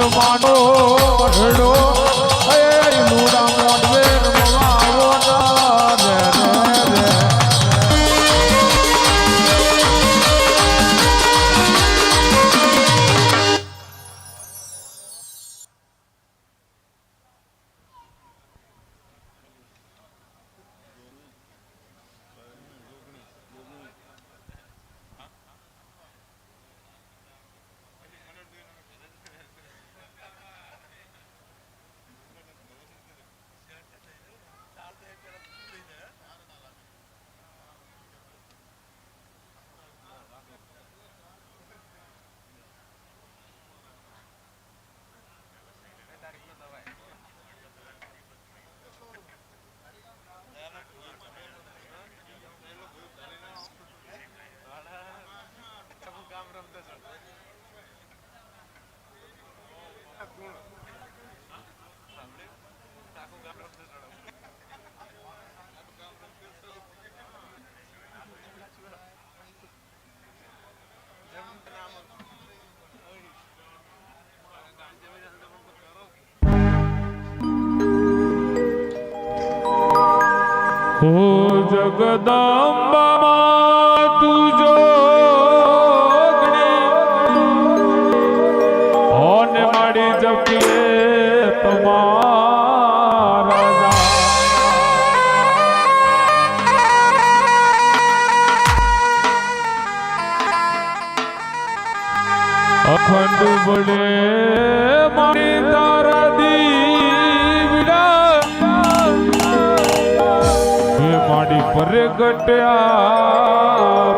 મુંડ માંડો મઢડો એ મુડા મોઢવે. હો જગદંબા તુજો જોગણી મારી જપે તમારા અખંડ બળે પ્રગટ્યા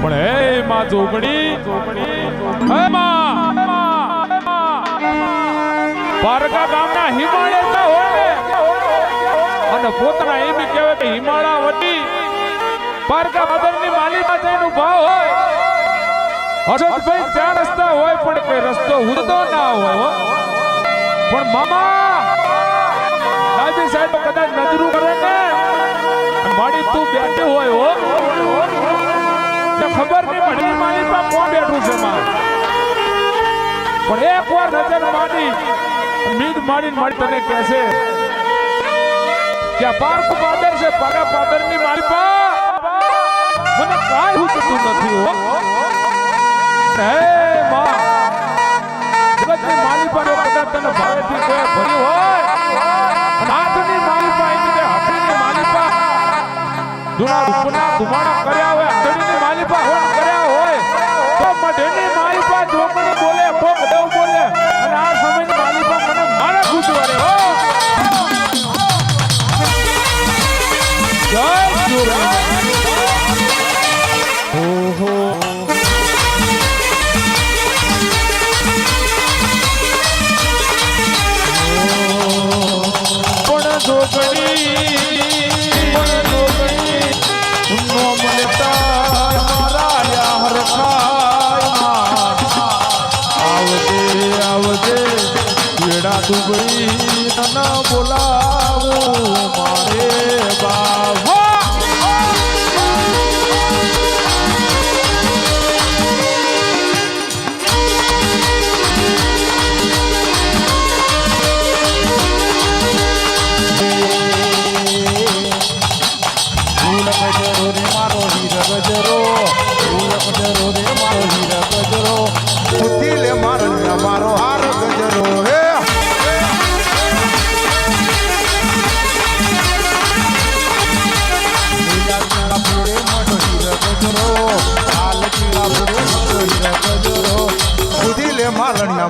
પણ હે માં જોગણી, હે માં, પારકા ગામના અને પોતાના એમ કહેવાય કે હિમાળા વટી પારકા મદરની માલિકા જઈને ભાવ હોય. હર્ષદભાઈ ચાર રસ્તા હોય, પણ કોઈ રસ્તો ઉડતો ના હોય પણ મામા ડાબી સાહેબ કદાચ નજરું કરે કે મારી તું બેઠે હોય હો. ખબર નહીં પડી મારી પાસે કોણ બેઠું છે માં પણ એક વાર નજર મારી, મીડ મારી મારી તને કહેશે કે પાર્ક પાદર છે પાગા પાદરની મારી પા મને કાંઈ હુકતું નથી હો. હે માં માલી પર કદાચ તને ભાવેથી કોઈ ભર્યું હોય. જૂના રૂપના ધુમાડા કર્યા તને બોલાવું મારે બાબા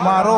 আমারও